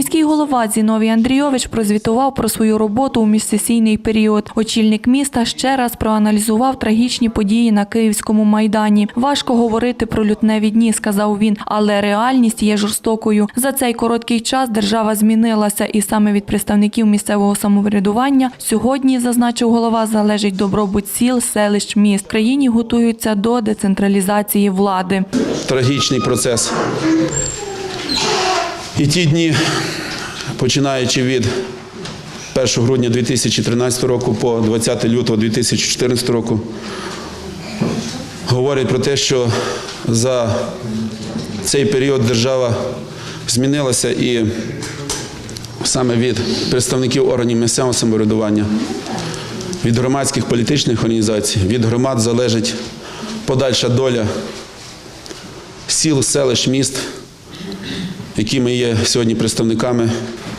Міський голова Зіновій Андрійович прозвітував про свою роботу у міжсесійний період. Очільник міста ще раз проаналізував трагічні події на Київському майдані. Важко говорити про лютневі дні, сказав він, але реальність є жорстокою. За цей короткий час держава змінилася, і саме від представників місцевого самоврядування сьогодні, зазначив голова, залежить добробут сіл, селищ, міст. Країні готуються до децентралізації влади. трагічний процес. І ті дні, починаючи від 1 грудня 2013 року по 20 лютого 2014 року, говорять про те, що за цей період держава змінилася і саме від представників органів місцевого самоврядування, від громадських політичних організацій, від громад залежить подальша доля сіл, селищ, міст, які ми є сьогодні представниками.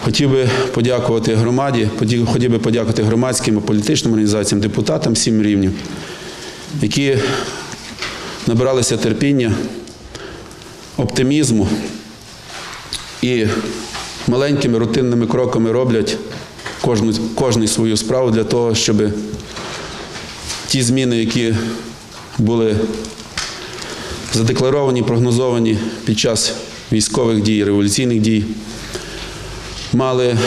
Хотів би подякувати громаді, хотів би подякувати громадським і політичним організаціям, депутатам сім рівнів, які набиралися терпіння, оптимізму і маленькими рутинними кроками роблять кожну, кожний свою справу для того, щоб ті зміни, які були задекларовані, прогнозовані під час військових дій, революційних дій, мали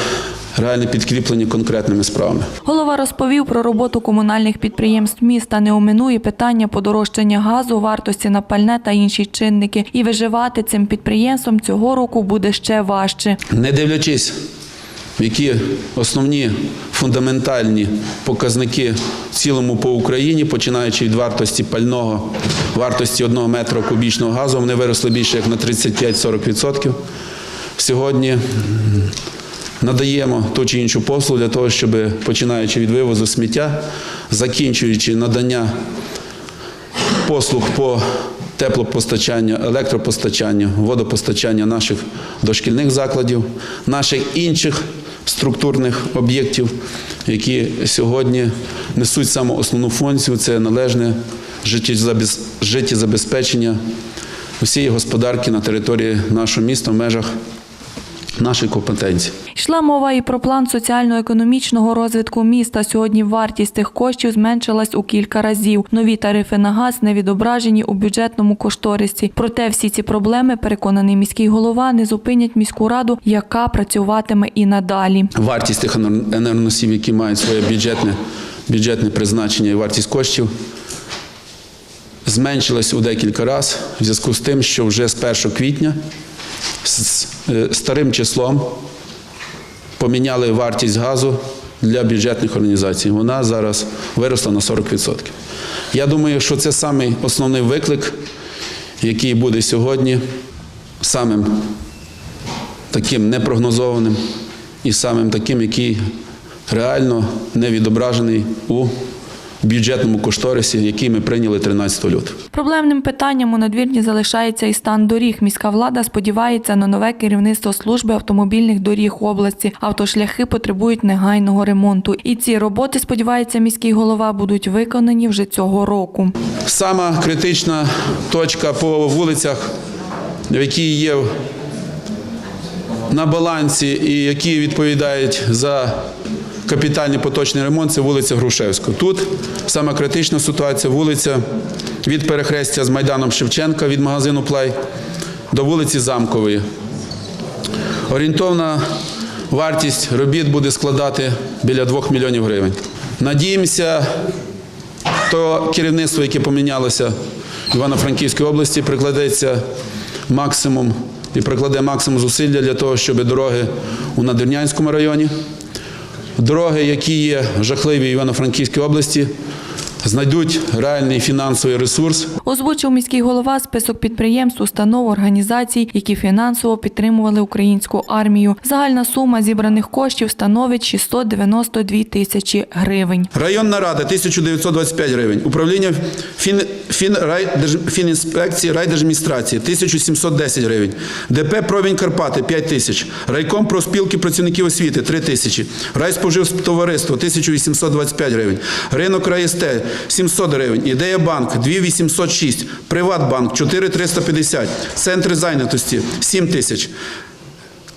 реальне підкріплення конкретними справами. Голова розповів про роботу комунальних підприємств міста. Не оминує питання подорожчання газу, вартості на пальне та інші чинники. І виживати цим підприємством цього року буде ще важче. Не дивлячись, які основні фундаментальні показники в цілому по Україні, починаючи від вартості пального, вартості одного метра кубічного газу, вони виросли більше як на 35-40%. Сьогодні надаємо ту чи іншу послугу для того, щоб починаючи від вивозу сміття, закінчуючи надання послуг по теплопостачанню, електропостачанню, водопостачанню наших дошкільних закладів, наших інших структурних об'єктів, які сьогодні несуть саму основну функцію це належне життєзабез- життєзабезпечення усієї господарки на території нашого міста в межах нашої компетенції. Йшла мова і про план соціально-економічного розвитку міста. Сьогодні вартість цих коштів зменшилась у кілька разів. Нові тарифи на газ не відображені у бюджетному кошторисі. Проте всі ці проблеми, переконаний міський голова, не зупинять міську раду, яка працюватиме і надалі. вартість тих енер- енергоносів, які мають своє бюджетне, бюджетне призначення і вартість коштів, зменшилась у декілька разів в зв'язку з тим, що вже з 1 квітня з е, старим числом поміняли вартість газу для бюджетних організацій. Вона зараз виросла на 40%. Я думаю, що це самий основний виклик, який буде сьогодні самим таким непрогнозованим і самим таким, який реально не відображений у бюджетному кошторисі, який ми прийняли 13 лютого. Проблемним питанням у надвірні залишається і стан доріг. Міська влада сподівається на нове керівництво служби автомобільних доріг області. Автошляхи потребують негайного ремонту. І ці роботи, сподівається міський голова, будуть виконані вже цього року. Сама критична точка по вулицях, які є на балансі і які відповідають за капітальний поточний ремонт, це вулиця Грушевська. Тут сама критична ситуація вулиця від перехрестя з Майданом Шевченка від магазину Плай до вулиці Замкової. Орієнтовна вартість робіт буде складати біля 2 мільйонів гривень. Надіємося, то керівництво, яке помінялося в Івано-Франківській області, прикладеться максимум і прикладе максимум зусилля для того, щоб дороги у Надвірнянському районі, дороги, які є жахливі в Івано-Франківській області, знайдуть реальний фінансовий ресурс Озвучив міський голова список підприємств, установ, організацій, які фінансово підтримували українську армію. Загальна сума зібраних коштів становить 692 тисячі гривень. Районна рада 1925 гривень. Управління фін, фін, рай, держ, фінінспекції райдержадміністрації 1710 гривень. ДП Провінь Карпати 5 тисяч. Райком профспілки працівників освіти 3 тисячі. Райспоживтовариство 1825 гривень. Ринок РайСТ 700 гривень. Ідея банк 2806. Приватбанк 4350. Центри зайнятості 7 тисяч.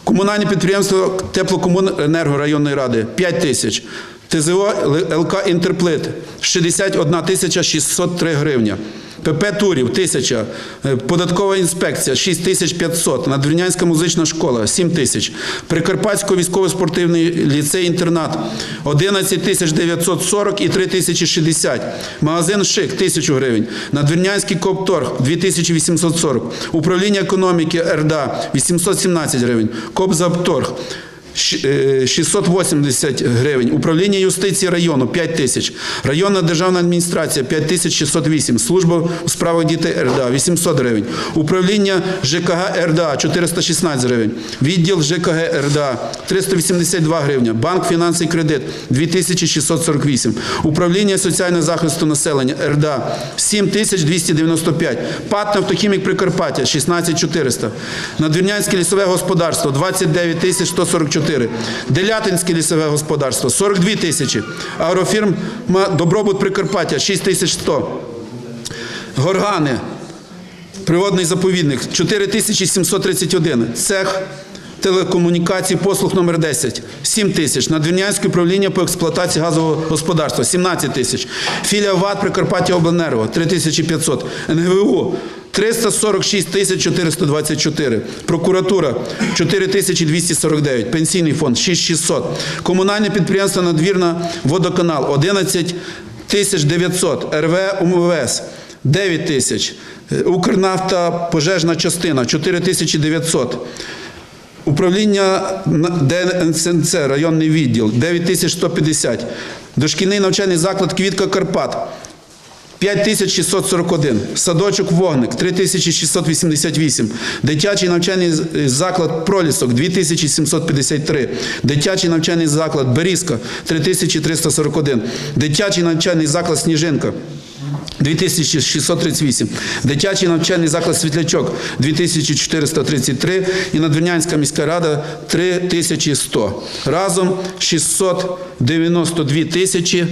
Комунальне підприємство Теплокомуненерго районної ради 5 тисяч. ТЗО ЛК Інтерплит 61 тисяча 603 гривня. ПП Турів 1000, Е, податкова інспекція 6500, Надвірнянська музична школа 7 тисяч, Прикарпатський військово-спортивний ліцей-інтернат 11 тисяч 940 і 3 тисячі 60, магазин Шик 1000 гривень, Надвірнянський Копторг 2840, управління економіки РДА 817 гривень, е, 680 е, гривень. Управління юстиції району 5 тисяч. Районна державна адміністрація 5608. Служба у справах дітей РДА 800 гривень. Управління ЖКГ РДА 416 гривень. Відділ ЖКГ РДА 382 гривня. Банк фінанси і кредит 2648. Управління соціального захисту населення РДА 7295. ПАТ автохімік Прикарпаття 16400. Надвірнянське лісове господарство 29 144 4. Делятинське лісове господарство 42 тисячі. Агрофірм Добробут Прикарпаття 6 тисяч 100, Горгани. Природний заповідник 4 тисячі 4731. Цех телекомунікацій послуг номер 10 7 тисяч. Надвірнянське управління по експлуатації газового господарства 17 тисяч. Філія ВАД Прикарпаття Обленерго 3500. НГВУ 346 тисяч 424. Прокуратура 4249. Пенсійний фонд 6600. Комунальне підприємство Надвірна водоканал 11 тисяч 900. РВ УМВС 9 тисяч. Укрнафта пожежна частина 4900. Управління ДНСНЦ, районний відділ 9150. Дошкільний навчальний заклад Квітка Карпат 5641. Садочок Вогник 3688. Дитячий навчальний заклад Пролісок 2753. Дитячий навчальний заклад Берізка 3341. Дитячий навчальний заклад Сніжинка 2638. Дитячий навчальний заклад Світлячок 2433 і Надвірнянська міська рада 3100. Разом 692 тисячі